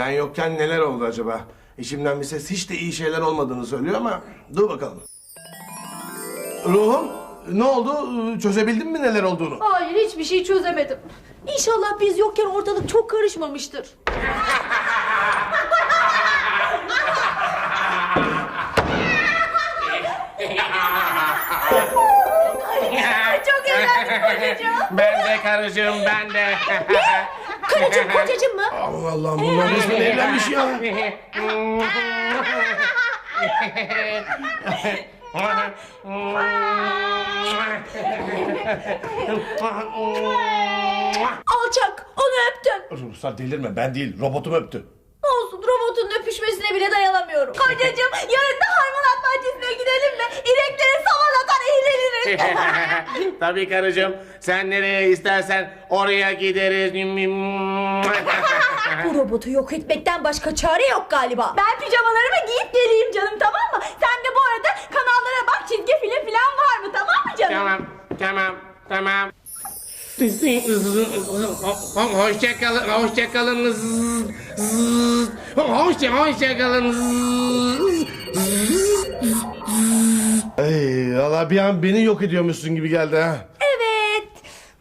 Ben yokken neler oldu acaba? İçimden bir ses hiç de iyi şeyler olmadığını söylüyor ama dur bakalım. Ruhum ne oldu? Çözebildin mi neler olduğunu? Hayır hiçbir şey çözemedim. İnşallah biz yokken ortalık çok karışmamıştır. çok eğlendik kocacığım. Ben de karıcığım ben de. Karıcığım kocacığım mı? Aman Allah'ım bunlar resmen evlenmiş ya. Alçak onu öptün. Ruhsar delirme ben değil robotum öptü. Olsun robotun öpüşmesine bile dayanamıyorum. Kocacığım yarın da hayvanat bahçesine gidelim mi? Tabii karıcığım. Sen nereye istersen oraya gideriz. Bu robotu yok etmekten başka çare yok galiba. Ben pijamalarımı giyip geleyim canım tamam mı? Sen de bu arada kanallara bak çizgi film falan var mı tamam mı canım? tamam, tamam, tamam. Hoşça kalın, hoşça kalın. Hoşça, hoşça kalın. Ey valla bir an beni yok ediyormuşsun gibi geldi ha. Evet.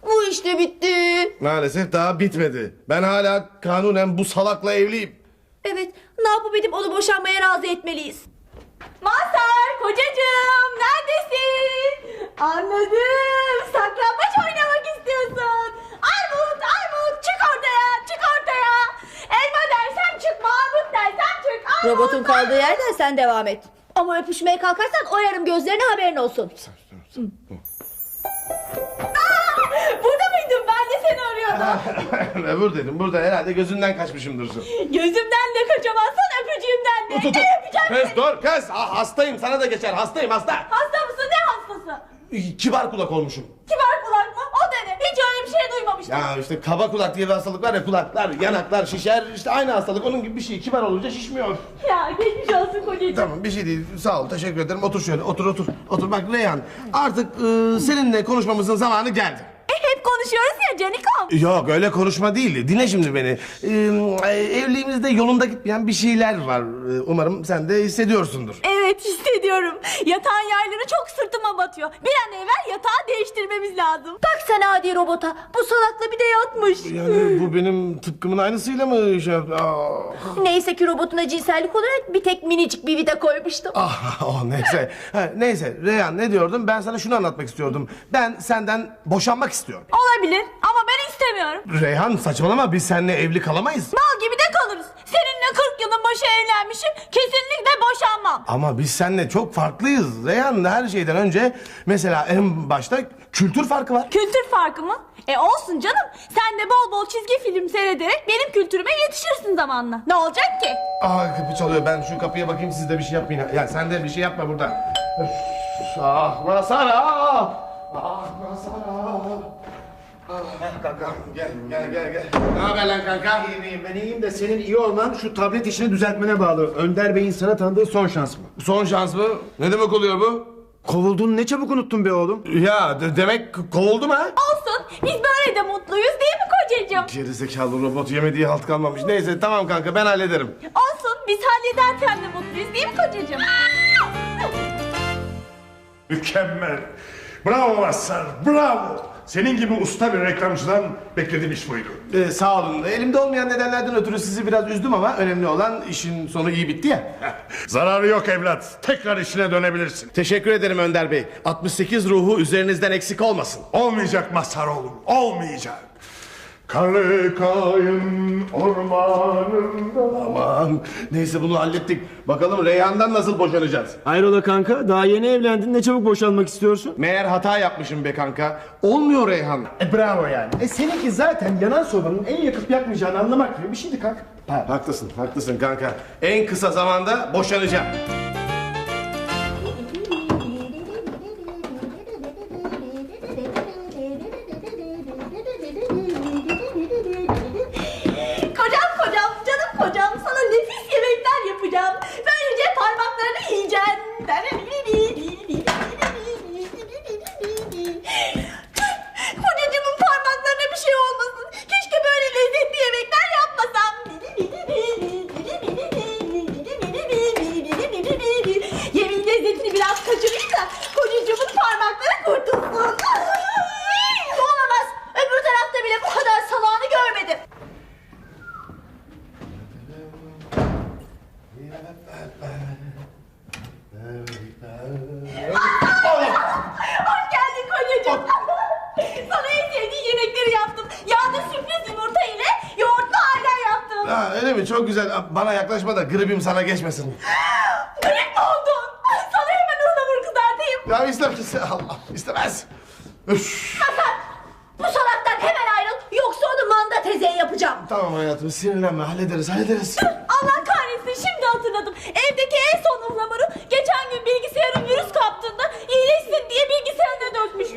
Bu işte bitti. Maalesef daha bitmedi. Ben hala kanunen bu salakla evliyim. Evet. Ne yapıp edip onu boşanmaya razı etmeliyiz. Mazhar kocacığım neredesin? Anladım. Saklambaç oynamak istiyorsun. Armut Armut çık ortaya çık ortaya. Elma dersen çık Mahmut dersen çık. Armut, Robotun kaldığı yerden sen devam et. Ama öpüşmeye kalkarsan oyarım gözlerine haberin olsun. Aa, Burada mıydın? Ben de seni arıyordum. buradaydım burada herhalde gözünden kaçmışımdır. Gözümden de kaçamazsan öpücüğümden de. Tut, tut. Ne öpeceğim? Kız dur kız Ha, hastayım sana da geçer hastayım hasta. Hasta mısın? Ne hastası? Kibar kulak olmuşum. Kibar kulak mı? O da ne? Hiç öyle bir şey duymamıştım. Ya işte kaba kulak diye bir hastalık var ya kulaklar yanaklar şişer işte aynı hastalık onun gibi bir şey kibar olunca şişmiyor. Ya geçmiş olsun kocacığım. Tamam bir şey değil sağ ol teşekkür ederim otur şöyle otur otur. Otur bak Reyhan artık e, seninle konuşmamızın zamanı geldi. E, hep konuşuyoruz ya Canikom. Yok öyle konuşma değil. Dinle şimdi beni. Ee, evliliğimizde yolunda gitmeyen bir şeyler var. Ee, Umarım sen de hissediyorsundur. Evet hissediyorum. Yatağın yayları çok sırtıma batıyor. Bir an evvel yatağı değiştirmemiz lazım. Bak sen adi robota. Bu salakla bir de yatmış. Yani bu benim tıpkımın aynısıyla mı şey? Aa. Neyse ki robotuna cinsellik olarak bir tek minicik bir vida koymuştum. Ah, oh, neyse. Ha, neyse Reyhan ne diyordum? Ben sana şunu anlatmak istiyordum. Ben senden boşanmak istiyorum. Olabilir ama ben istemiyorum. Reyhan saçmalama biz seninle evli kalamayız. Mal gibi de. Seninle 40 yılın başı evlenmişim. Kesinlikle boşanmam. Ama biz seninle çok farklıyız. Reyhan her şeyden önce mesela en başta kültür farkı var. Kültür farkı mı? E olsun canım. Sen de bol bol çizgi film seyrederek benim kültürüme yetişirsin zamanla. Ne olacak ki? Aa kapı çalıyor. Ben şu kapıya bakayım siz de bir şey yapmayın. Ya sen de bir şey yapma burada. Öf, Ah Masara! Ah Masara! Kanka gel gel gel gel. Ne haber lan kanka? İyiyim iyiyim ben iyiyim de senin iyi olman şu tablet işini düzeltmene bağlı. Önder Bey'in sana tanıdığı son şans mı? Son şans mı? Ne demek oluyor bu? Kovuldun ne çabuk unuttun be oğlum. Ya de- demek kovuldum ha? Olsun. Biz böyle de mutluyuz değil mi kocacığım? Geri zekalı robot yemediği halt kalmamış. Neyse tamam kanka ben hallederim. Olsun. Biz hallederken de mutluyuz değil mi kocacığım? Mükemmel. Bravo Mazhar, bravo. Senin gibi usta bir reklamcıdan beklediğim iş buydu. Ee, sağ olun. Elimde olmayan nedenlerden ötürü sizi biraz üzdüm ama önemli olan işin sonu iyi bitti ya. Zararı yok evlat. Tekrar işine dönebilirsin. Teşekkür ederim Önder Bey. 68 ruhu üzerinizden eksik olmasın. Olmayacak Mazhar oğlum, olmayacak. Karlı kayın ormanında. Aman neyse bunu hallettik. Bakalım Reyhan'dan nasıl boşanacağız? Hayrola kanka daha yeni evlendin ne çabuk boşanmak istiyorsun? Meğer hata yapmışım be kanka. Olmuyor Reyhan. E bravo yani. E seninki zaten yanan sobanın en yakıp yakmayacağını anlamak gibi bir şeydi kanka. Haklısın, haklısın kanka. En kısa zamanda boşanacağım. Ha, öyle mi? Çok güzel. Bana yaklaşma da gribim sana geçmesin. Grip mi oldun? Sana hemen ıhlamur kızartayım. Ya istemez. Allah istemez. Üf. Bu salaktan hemen ayrıl. Yoksa onu manda tezeye yapacağım. Tamam hayatım sinirlenme hallederiz hallederiz. Allah kahretsin şimdi hatırladım. Evdeki en son ıhlamuru geçen gün bilgisayarın virüs kaptığında iyileşsin diye bilgisayarına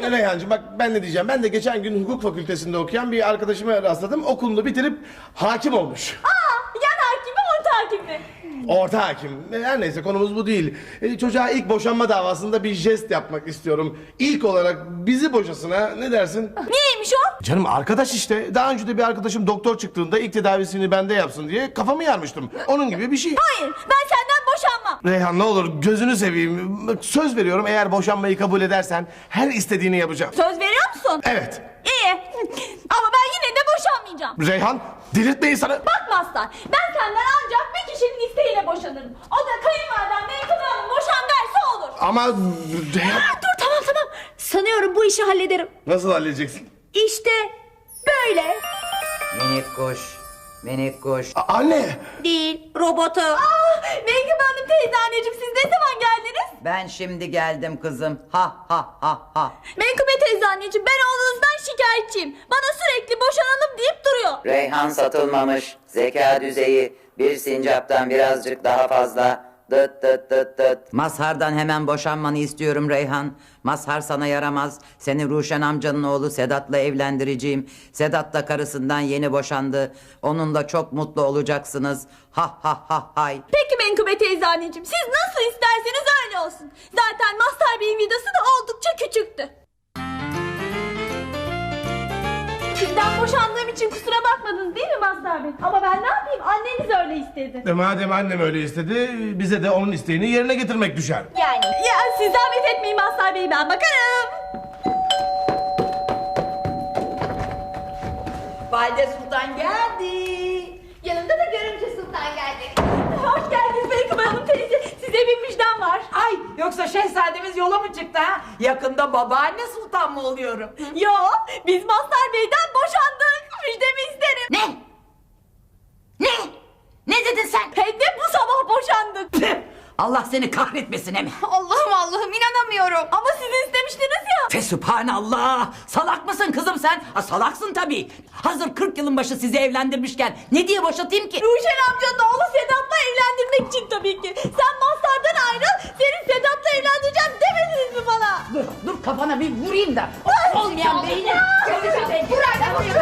Öyle yancı bak ben ne diyeceğim. Ben de geçen gün hukuk fakültesinde okuyan bir arkadaşıma rastladım. Okulunu bitirip hakim olmuş. Aa, yan hakim mi orta hakim mi? Orta hakim. Her neyse konumuz bu değil. E, çocuğa ilk boşanma davasında bir jest yapmak istiyorum. İlk olarak bizi boşasın ha. Ne dersin? Niyeymiş o? Canım arkadaş işte. Daha önce de bir arkadaşım doktor çıktığında ilk tedavisini bende yapsın diye kafamı yarmıştım. Onun gibi bir şey. Hayır ben senden boşanmam. Reyhan ne olur gözünü seveyim. Söz veriyorum eğer boşanmayı kabul edersen her istediğini yapacağım. Söz veriyor musun? Evet. İyi. Ama ben yine de boşanmayacağım. Reyhan delirtme insanı. Bak Mazhar, ben senden ancak bir kişinin isteğiyle boşanırım. O da kayınvaliden Menkıbe Hanım boşan derse olur. Ama Reyhan... Dur tamam tamam. Sanıyorum bu işi hallederim. Nasıl halledeceksin? İşte böyle. Minik kuş, minik kuş. A- anne. Değil, robotu. Aa, Menkıbe Hanım teyze anneciğim siz ne zaman geldiniz? Ben şimdi geldim kızım. Ha ha ha ha. Menkıbe teyze anneciğim ben oğlunuzdan şikayetçiyim. Bana sürekli boşanalım deyip duruyor. Reyhan satılmamış. Zeka düzeyi bir sincaptan birazcık daha fazla. Dıt dıt dıt dıt. Mazhar'dan hemen boşanmanı istiyorum Reyhan. Mazhar sana yaramaz. Seni Ruşen amcanın oğlu Sedat'la evlendireceğim. Sedat da karısından yeni boşandı. Onunla çok mutlu olacaksınız. Ha ha ha hay. Peki Menkıbe teyze anneciğim siz nasıl isterseniz öyle olsun. Zaten Mazhar Bey'in vidası da oldukça küçüktü. Boşandığım için kusura bakmadınız değil mi Mazhar Bey? Ama ben ne yapayım anneniz öyle istedi. E madem annem öyle istedi bize de onun isteğini yerine getirmek düşer. Yani. Ya siz zahmet etmeyin Mazhar Bey ben bakarım. Yoksa şehzademiz yola mı çıktı ha? Yakında babaanne sultan mı oluyorum? Yo biz Mazhar Bey'den boşandık. Müjdemi isterim. Ne? Ne? Ne dedin sen? Hem de bu sabah boşandık. Allah seni kahretmesin emi. Allah'ım Allah'ım inanamıyorum. Ama siz istemiştiniz ya. Fesübhanallah! Salak mısın kızım sen? Ha, salaksın tabii. Hazır 40 yılın başı sizi evlendirmişken ne diye boşatayım ki? Ruşen amcanın oğlu Sedat'la evlendirmek için tabii ki. Sen Mazhar'dan ayrıl, seni Sedat'la evlendireceğim demediniz mi bana? Dur, dur kafana bir vurayım da. Olmayan beyni. Görüşürüz. Burada